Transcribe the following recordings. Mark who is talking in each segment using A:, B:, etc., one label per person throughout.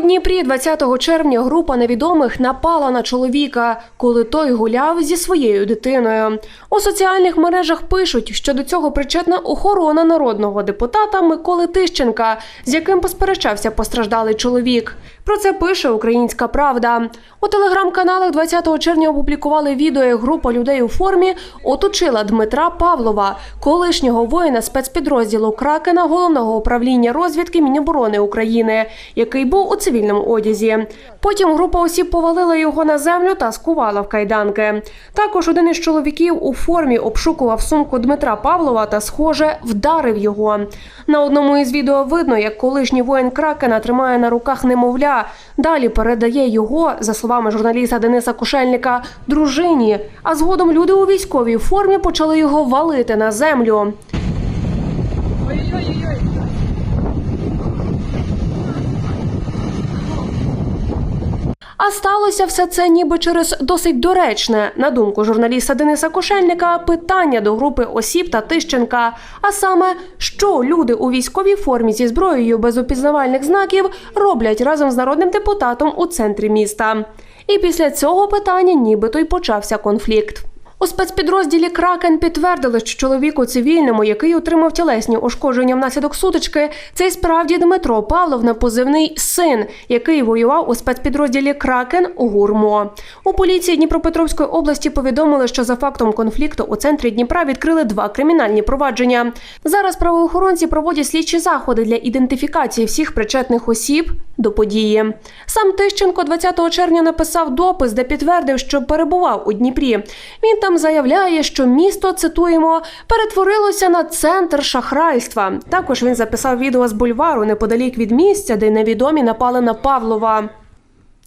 A: Дніпрі 20 червня група невідомих напала на чоловіка, коли той гуляв зі своєю дитиною. У соціальних мережах пишуть, що до цього причетна охорона народного депутата Миколи Тищенка, з яким посперечався постраждалий чоловік. Про це пише Українська Правда. У телеграм-каналах 20 червня опублікували відео, як група людей у формі оточила Дмитра Павлова, колишнього воїна спецпідрозділу Кракена головного управління розвідки Міноборони України, який був у цивільному одязі. Потім група осіб повалила його на землю та скувала в кайданки. Також один із чоловіків у формі обшукував сумку Дмитра Павлова та, схоже, вдарив його. На одному із відео видно, як колишній воїн Кракена тримає на руках немовля. Далі передає його, за словами журналіста Дениса Кушельника, дружині. А згодом люди у військовій формі почали його валити на землю. А сталося все це ніби через досить доречне, на думку журналіста Дениса Кошельника, питання до групи осіб та Тищенка. А саме, що люди у військовій формі зі зброєю без опізнавальних знаків роблять разом з народним депутатом у центрі міста. І після цього питання нібито й почався конфлікт. У спецпідрозділі Кракен підтвердили, що чоловік у цивільному, який отримав тілесні ушкодження внаслідок сутички, це й справді Дмитро Павлов позивний син, який воював у спецпідрозділі Кракен у Гурмо. У поліції Дніпропетровської області повідомили, що за фактом конфлікту у центрі Дніпра відкрили два кримінальні провадження. Зараз правоохоронці проводять слідчі заходи для ідентифікації всіх причетних осіб до події. Сам Тищенко 20 червня написав допис, де підтвердив, що перебував у Дніпрі. Він там заявляє, що місто цитуємо перетворилося на центр шахрайства. Також він записав відео з бульвару неподалік від місця, де невідомі напали на Павлова.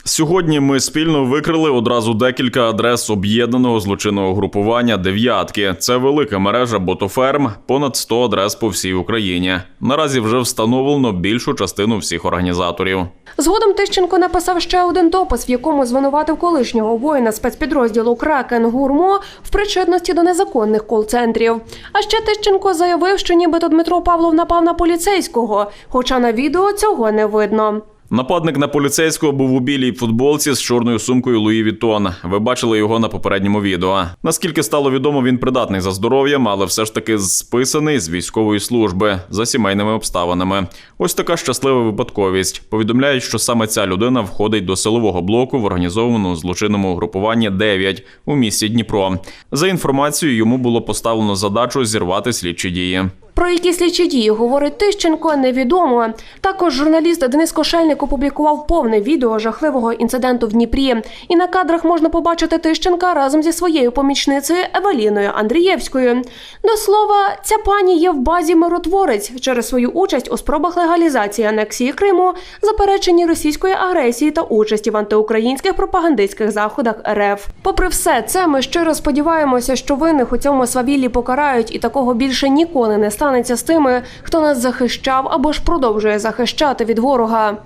B: Сьогодні ми спільно викрили одразу декілька адрес об'єднаного злочинного групування дев'ятки. Це велика мережа ботоферм, понад 100 адрес по всій Україні. Наразі вже встановлено більшу частину всіх організаторів.
A: Згодом Тищенко написав ще один допис, в якому звинуватив колишнього воїна спецпідрозділу Кракен Гурмо в причетності до незаконних кол-центрів. А ще Тищенко заявив, що нібито Дмитро Павлов напав на поліцейського, хоча на відео цього не видно.
B: Нападник на поліцейського був у білій футболці з чорною сумкою Луї Вітон. Ви бачили його на попередньому відео. Наскільки стало відомо, він придатний за здоров'ям, але все ж таки списаний з військової служби за сімейними обставинами. Ось така щаслива випадковість. Повідомляють, що саме ця людина входить до силового блоку в організованому злочинному угрупуванні 9 у місті Дніпро. За інформацією, йому було поставлено задачу зірвати слідчі дії.
A: Про які слідчі дії говорить Тищенко, невідомо. Також журналіст Денис Кошельник опублікував повне відео жахливого інциденту в Дніпрі. І на кадрах можна побачити Тищенка разом зі своєю помічницею Евеліною Андрієвською. До слова, ця пані є в базі миротворець через свою участь у спробах легалізації анексії Криму, запереченні російської агресії та участі в антиукраїнських пропагандистських заходах РФ. Попри все це, ми щиро сподіваємося, що винних у цьому свавіллі покарають, і такого більше ніколи не станеться з тими, хто нас захищав або ж продовжує захищати від ворога.